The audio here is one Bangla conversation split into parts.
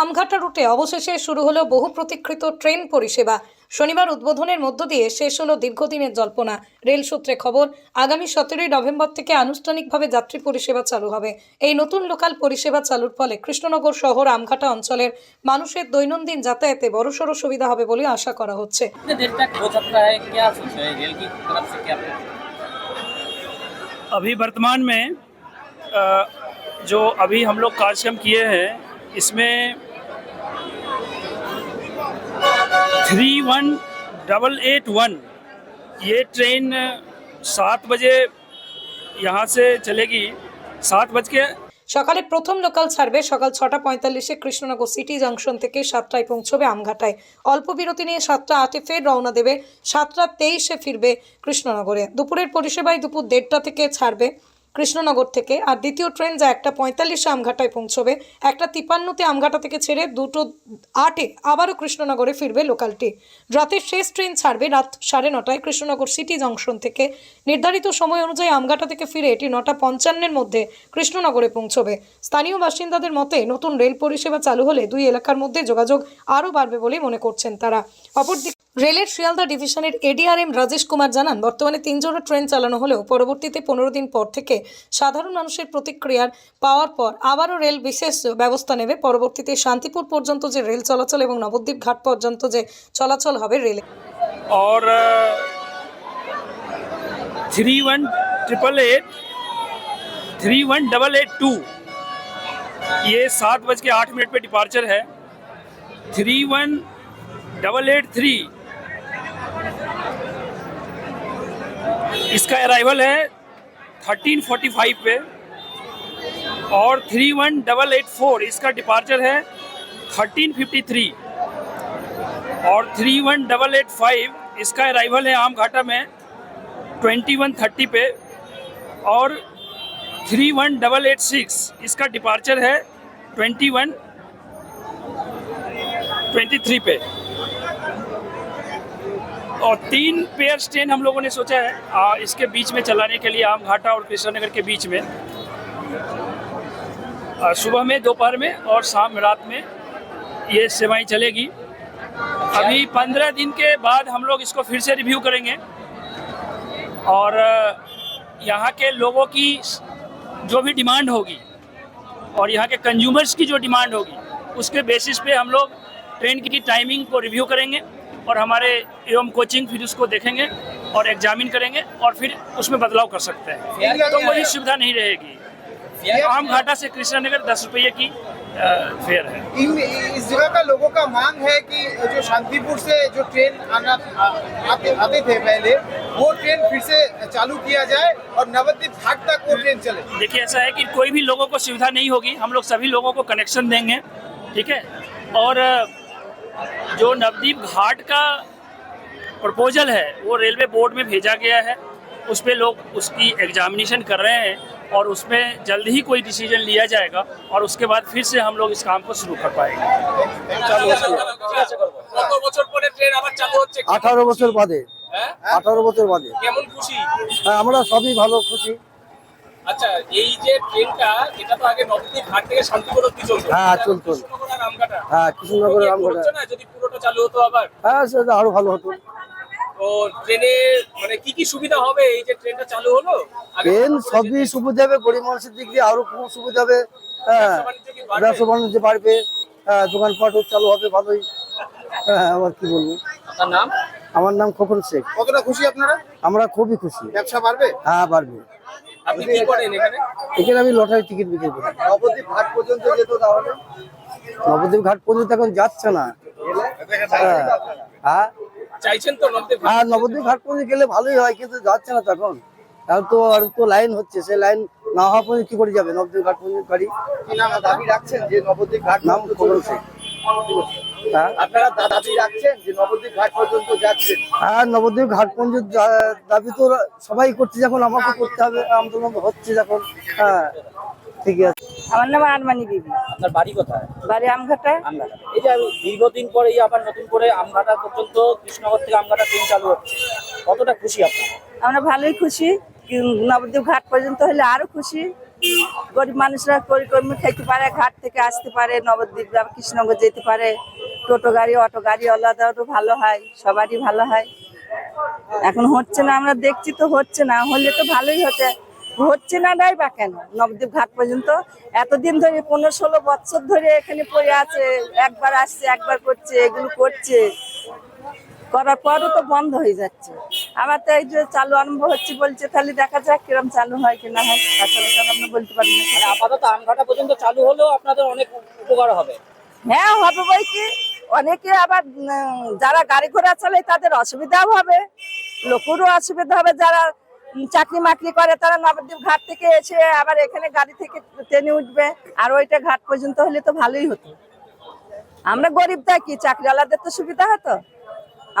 আমঘাটা রুটে অবশেষে শুরু হলো বহু প্রতীক্ষিত ট্রেন পরিষেবা শনিবার উদ্বোধনের মধ্য দিয়ে শেষ হলো দীর্ঘদিনের জল্পনা রেল সূত্রে খবর আগামী সতেরোই নভেম্বর থেকে আনুষ্ঠানিকভাবে যাত্রী পরিষেবা চালু হবে এই নতুন লোকাল পরিষেবা চালুর ফলে কৃষ্ণনগর শহর আমঘাটা অঞ্চলের মানুষের দৈনন্দিন যাতায়াতে বড়সড় সুবিধা হবে বলে আশা করা হচ্ছে कितने देर तक हो सकता है क्या सोच रहे हैं रेल की तरफ से क्या अभी वर्तमान में अ, जो अभी हम लोग कार्यक्रम किए हैं इसमें three one double eight one ये ट्रेन सात बजे यहाँ से चलेगी सात बज के সকালে প্রথম লোকাল ছাড়বে সকাল ছটা পঁয়তাল্লিশে কৃষ্ণনগর সিটি জংশন থেকে সাতটায় পৌঁছবে আমঘাটায় অল্প বিরতি নিয়ে সাতটা আটে ফের রওনা দেবে সাতটা তেইশে ফিরবে কৃষ্ণনগরে দুপুরের পরিষেবায় দুপুর দেড়টা থেকে ছাড়বে কৃষ্ণনগর থেকে। আর দ্বিতীয় ট্রেন যা একটা পঁয়তাল্লিশে আমঘাটায় পৌঁছবে, একটা তিপান্নতে আমঘাটা থেকে ছেড়ে দুটো আটে আবারও কৃষ্ণনগরে ফিরবে লোকালটি। রাতের শেষ ট্রেন ছাড়বে রাত সাড়ে নটায় কৃষ্ণনগর সিটি জংশন থেকে। নির্ধারিত সময় অনুযায়ী আমঘাটা থেকে ফিরে এটি নটা পঞ্চান্নের মধ্যে কৃষ্ণনগরে পৌঁছবে। স্থানীয় বাসিন্দাদের মতে, নতুন রেল পরিষেবা চালু হলে দুই এলাকার মধ্যে যোগাযোগ আরও বাড়বে বলে মনে করছেন তারা। অপরদিকে রেলের শিয়ালদা ডিভিশনের এডিআরএম রাজেশ কুমার জানান বর্তমানে তিন জোড়া ট্রেন চালানো হলেও পরবর্তীতে পনেরো দিন পর থেকে সাধারণ মানুষের প্রতিক্রিয়ার পাওয়ার পর আবারও রেল বিশেষ ব্যবস্থা নেবে পরবর্তীতে শান্তিপুর পর্যন্ত যে রেল চলাচল এবং নবদ্বীপ ঘাট পর্যন্ত যে চলাচল হবে রেলে और three one triple eight three one double eight two ये सात बज के आठ मिनट पे डिपार्चर है three one double eight three इसका अराइवल है थर्टीन फोर्टी फाइव पे और three one double eight four इसका डिपार्चर है थर्टीन फिफ्टी थ्री और three one double eight five इसका अराइवल है आम घाटा में ट्वेंटी वन थर्टी पे और three one double eight six इसका डिपार्चर है ट्वेंटी वन ट्वेंटी थ्री पे। और तीन पेयर ट्रेन हम लोगों ने सोचा है आ, इसके बीच में चलाने के लिए आम घाटा और कृष्णनगर के बीच में। सुबह में दोपहर में और शाम रात में ये सेवाएँ चलेगी। अभी पंद्रह दिन के बाद हम लोग इसको फिर से रिव्यू करेंगे। और यहाँ के लोगों की जो भी डिमांड होगी और यहाँ के कंज्यूमर्स की जो डिमांड होगी उसके बेसिस पे हम लोग ट्रेन की टाइमिंग को रिव्यू करेंगे। और हमारे एवं कोचिंग फिर उसको देखेंगे और एग्जामिन करेंगे और फिर उसमें बदलाव कर सकते हैं। तो कोई सुविधा नहीं रहेगी। आम घाटा से कृष्णा नगर दस रुपये की फेयर है। इन इस जगह का लोगों का मांग है कि जो शांतिपुर से जो ट्रेन आना आते आते थे पहले वो ट्रेन फिर से चालू किया जाए और नवद्वीप घाट तक वो ट्रेन चले। देखिए ऐसा है कि कोई भी लोगों को सुविधा नहीं होगी हम लोग सभी लोगों को कनेक्शन देंगे ठीक है? और जो नवदीप घाट का प्रपोजल है वो रेलवे बोर्ड में भेजा गया है उस पर लोग उसकी एग्जामिनेशन कर रहे हैं और उसमें जल्द ही कोई डिसीजन लिया जाएगा और उसके बाद फिर से हम लोग इस काम को शुरू कर पाएंगे কত বছর পরে ট্রেন আবার চালু হচ্ছে আঠারো বছর বাদে হ্যাঁ আঠারো বছর বাদে কেমন খুশি হ্যাঁ, আমরা সবই ভালো খুশি আচ্ছা এই যে ট্রেনটা এটা তো আগে নবদ্বীপ ঘাট থেকে শান্তিপুর অব্দি চলতো হ্যাঁ, চলতো। হ্যাঁ কৃষ্ণনগরের না? যদি পুরোটা চালু হতো আবার? হ্যাঁ সেটা আরও ভালো হতো। তো ট্রেনে মানে কি কি সুবিধা হবে এই যে ট্রেনটা চালু হলো? ট্রেন সবই সুবিধা হবে গরিব মানুষের দিক দিয়ে আরও খুব সুবিধা হবে। হ্যাঁ ব্যবসা বাণিজ্য বাড়বে? হ্যাঁ দোকানপাটও চালু হবে ভালোই। হ্যাঁ আবার কি বলব? আপনার নাম? আমার নাম খোকন শেখ। কতটা খুশি আপনারা? আমরা খুবই খুশি। ব্যবসা বাড়বে? হ্যাঁ বাড়বে। আপনি কি করেন এখানে? এখানে আমি লটারি টিকিট বিক্রি করি। নবদ্বীপ ঘাট পর্যন্ত যেত তাহলে? নবদ্বীপ ঘাট পর্যন্ত এখন যাচ্ছে না। হ্যাঁ। হ্যাঁ। চাইছেন তো নবদ্বীপ ঘাট? আর নবদ্বীপ ঘাট পর্যন্ত গেলে ভালোই হয় কিন্তু যাচ্ছে না তখন আর তো আর তো লাইন হচ্ছে সেই লাইন না হওয়া পর্যন্ত কি করে যাবে নবদ্বীপ ঘাট পর্যন্ত গাড়ি? দাবি রাখছেন যে নবদ্বীপ ঘাট নাম পর্যন্ত খবর হ্যাঁ। আপনারা দাবি রাখছেন যে নবদ্বীপ ঘাট পর্যন্ত যাচ্ছেন আর নবদ্বীপ ঘাট পর্যন্ত দাবি তো সবাই করছে যখন আমাকে করতে হবে আন্দোলন হচ্ছে যখন। হ্যাঁ। ঠিক আছে। আমার নাম বিবি। আপনার বাড়ি কোথায়? বাড়ি আমঘাটা। আমঘাটা। এই যে দীর্ঘদিন পরে আবার নতুন করে আমঘাটা পর্যন্ত কৃষ্ণনগর থেকে আমঘাটা ট্রেন চালু হচ্ছে কতটা খুশি আপনার? আমরা ভালোই খুশি। নবদ্বীপ ঘাট পর্যন্ত হলে আরও খুশি। গরিব মানুষরা পরিকর্মী খেতে পারে ঘাট থেকে আসতে পারে নবদ্বীপ কৃষ্ণনগর যেতে পারে। টোটো গাড়ি অটো গাড়ি আলাদাও ভালো হয় সবারই ভালো হয়। এখন হচ্ছে না আমরা দেখছি তো হচ্ছে না হলে তো ভালোই হচ্ছে হচ্ছে না নাই বা কেন? নবদ্বীপ ঘাট পর্যন্ত এতদিন ধরে পনেরো ষোলো বছর ধরে এখানে পড়ে আছে একবার আসছে একবার করছে এগুলো করছে। করার পরও তো বন্ধ হয়ে যাচ্ছে। আবার তো এই যে চালু আরম্ভ হচ্ছে বলছে তাহলে দেখা যাক কিরম চালু হয় কি না হয়। তো আমরা বলতে পারি না। মানে আপাতত আমঘাটা পর্যন্ত চালু হলেও আপনাদের অনেক উপকার হবে। হ্যাঁ হবে বই কি? অনেকে আবার যারা গাড়ি ঘোড়া চালায় তাদের অসুবিধাও হবে। লোকেরও অসুবিধা হবে যারা চাকরি মাকরি করে তারা নবদ্বীপ ঘাট থেকে এসে আবার এখানে গাড়ি থেকে ট্রেনে উঠবে। আর ওইটা ঘাট পর্যন্ত হলে তো ভালোই হতো। আমরা গরিব তাই কি চাকরিওয়ালাদের তো সুবিধা হতো।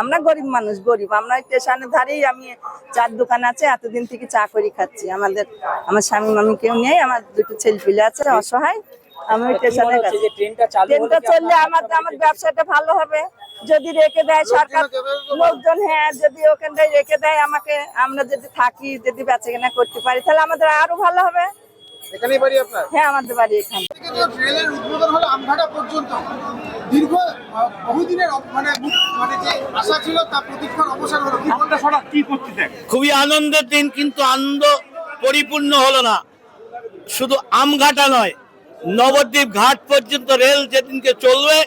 আমরা গরিব মানুষ গরিব। আমরা স্টেশনের ধারেই আমি চার দোকান আছে এতদিন থেকে চা করে খাচ্ছি। আমাদের আমার স্বামী মামি কেউ নেই আমার দুটো ছেলে পিলে আছে অসহায়। আমি যে ট্রেনটা চললে আমার আমার ব্যবসাটা ভালো হবে। যদি রেখে দেয় সরকার লোকজন। হ্যাঁ যদি ওখানটায় রেখে দেয় আমাকে আমরা যদি থাকি যদি বেচা কেনা করতে পারি তাহলে আমাদের আরও ভালো হবে। এখানেই বাড়ি আপনার? হ্যাঁ আমাদের বাড়ি এখানে। ট্রেনের উদ্বোধন হলো আমঘাটা পর্যন্ত দীর্ঘ বহুদিনের মানে মানে যে আশা ছিল তা প্রতীক্ষার অবসান হলো। কি বলবেন? খুবই আনন্দের দিন কিন্তু আনন্দ পরিপূর্ণ হলো না। শুধু আমঘাটা নয় নবদ্বীপ ঘাট পর্যন্ত রেল যেদিনকে চলবে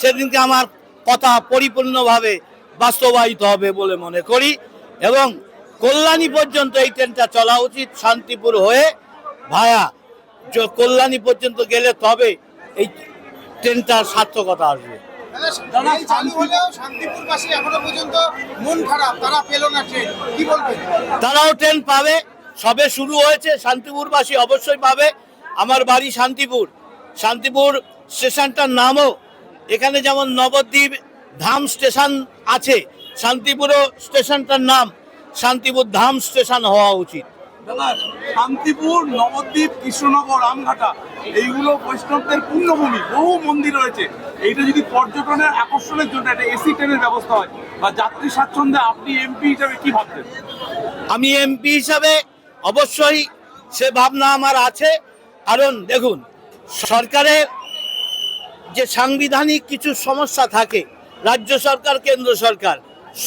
সেদিনকে আমার কথা পরিপূর্ণভাবে বাস্তবায়িত হবে বলে মনে করি এবং কল্যাণী পর্যন্ত এই ট্রেনটা চলা উচিত শান্তিপুর হয়ে ভায়া য- কল্যাণী পর্যন্ত গেলে তবে এই ট্রেনটার সার্থকতা আসবে। তারাও ট্রেন পাবে সবে শুরু হয়েছে শান্তিপুরবাসী অবশ্যই পাবে। আমার বাড়ি শান্তিপুর। শান্তিপুর স্টেশনটার নামও এখানে যেমন নবদ্বীপ ধাম স্টেশন আছে শান্তিপুরও স্টেশনটার নাম শান্তিপুর ধাম স্টেশন হওয়া উচিত। শান্তিপুর নবদ্বীপ কৃষ্ণনগর আমঘাটা এইগুলো বৈষ্ণবদের পূর্ণভূমি বহু মন্দির রয়েছে। এইটা যদি পর্যটনের আকর্ষণের জন্য একটা এসি ট্রেনের ব্যবস্থা হয় বা যাত্রী স্বাচ্ছন্দ্যে আপনি এমপি হিসাবে কি ভাবছেন? আমি এমপি হিসাবে অবশ্যই সে ভাবনা আমার আছে। কারণ দেখুন সরকারের যে সাংবিধানিক কিছু সমস্যা থাকে রাজ্য সরকার কেন্দ্র সরকার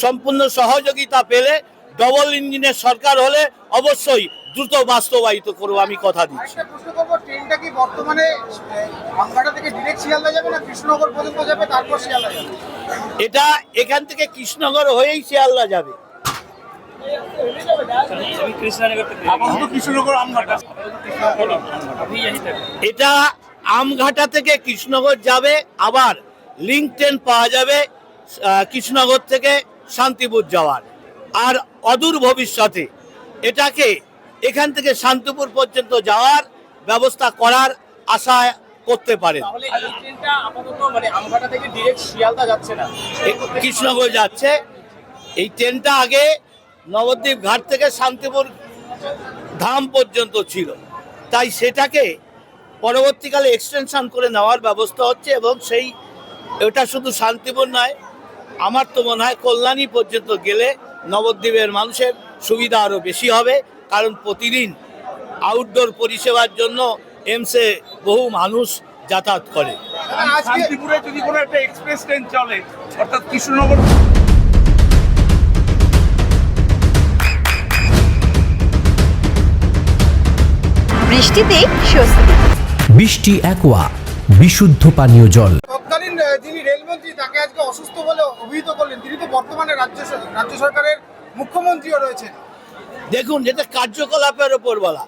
সম্পূর্ণ সহযোগিতা পেলে ডবল ইঞ্জিনের সরকার হলে অবশ্যই দ্রুত বাস্তবায়িত করব আমি কথা দিচ্ছি। এটা এখান থেকে কৃষ্ণনগর হয়েই শিয়ালদা যাবে। এটা আমঘাটা থেকে কৃষ্ণনগর যাবে আবার লিঙ্ক ট্রেন পাওয়া যাবে আহ, কৃষ্ণনগর থেকে শান্তিপুর যাওয়ার। আর অদূর ভবিষ্যতে এটাকে এখান থেকে শান্তিপুর পর্যন্ত যাওয়ার ব্যবস্থা করার আশা করতে পারে মানে কৃষ্ণনগর যাচ্ছে। এই ট্রেনটা আগে নবদ্বীপ ঘাট থেকে শান্তিপুর ধাম পর্যন্ত ছিল। তাই সেটাকে পরবর্তীকালে এক্সটেনশন করে নেওয়ার ব্যবস্থা হচ্ছে এবং সেই ওটা শুধু শান্তিপুর নয় আমার তো মনে হয় কল্যাণী পর্যন্ত গেলে নবদ্বীপের মানুষের সুবিধা আরও বেশি হবে কারণ প্রতিদিন আউটডোর পরিষেবার জন্য এমসে বহু মানুষ যাতায়াত করে। শান্তিপুরে যদি কোনো একটা এক্সপ্রেস ট্রেন চলে অর্থাৎ কৃষ্ণনগর বৃষ্টিতে স্বস্তি। বৃষ্টি অ্যাকোয়া বিশুদ্ধ পানীয় জল। তৎকালীন যিনি রেলমন্ত্রী তাকে আজকে অসুস্থ বলে অভিহিত করলেন। তিনি তো বর্তমানে রাজ্য রাজ্য সরকারের মুখ্যমন্ত্রীও রয়েছেন। দেখুন যেটা কার্যকলাপের ওপর বলা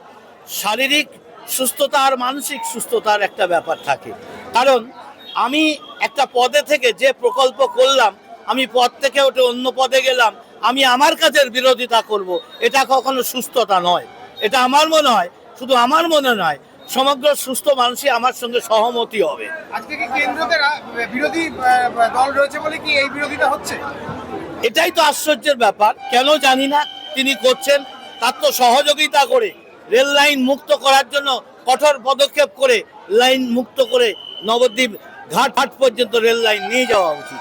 শারীরিক সুস্থতা আর মানসিক সুস্থতার একটা ব্যাপার থাকে। কারণ আমি একটা পদে থেকে যে প্রকল্প করলাম আমি পদ থেকে ওঠে অন্য পদে গেলাম আমি আমার কাজের বিরোধিতা করব এটা কখনো সুস্থতা নয়। এটা আমার মনে হয় শুধু আমার মনে নয় সমগ্র সুস্থ মানুষই আমার সঙ্গে সহমতি হবে। আজকে কি কেন্দ্রতে বিরোধী দল রয়েছে বলে কি এই বিরোধিতা হচ্ছে? এটাই তো আশ্চর্যের ব্যাপার। কেন জানি না তিনি করছেন তার তো সহযোগিতা করে রেল লাইন মুক্ত করার জন্য কঠোর পদক্ষেপ করে লাইন মুক্ত করে নবদ্বীপ ঘাট ঘাট পর্যন্ত রেল লাইন নিয়ে যাওয়া উচিত।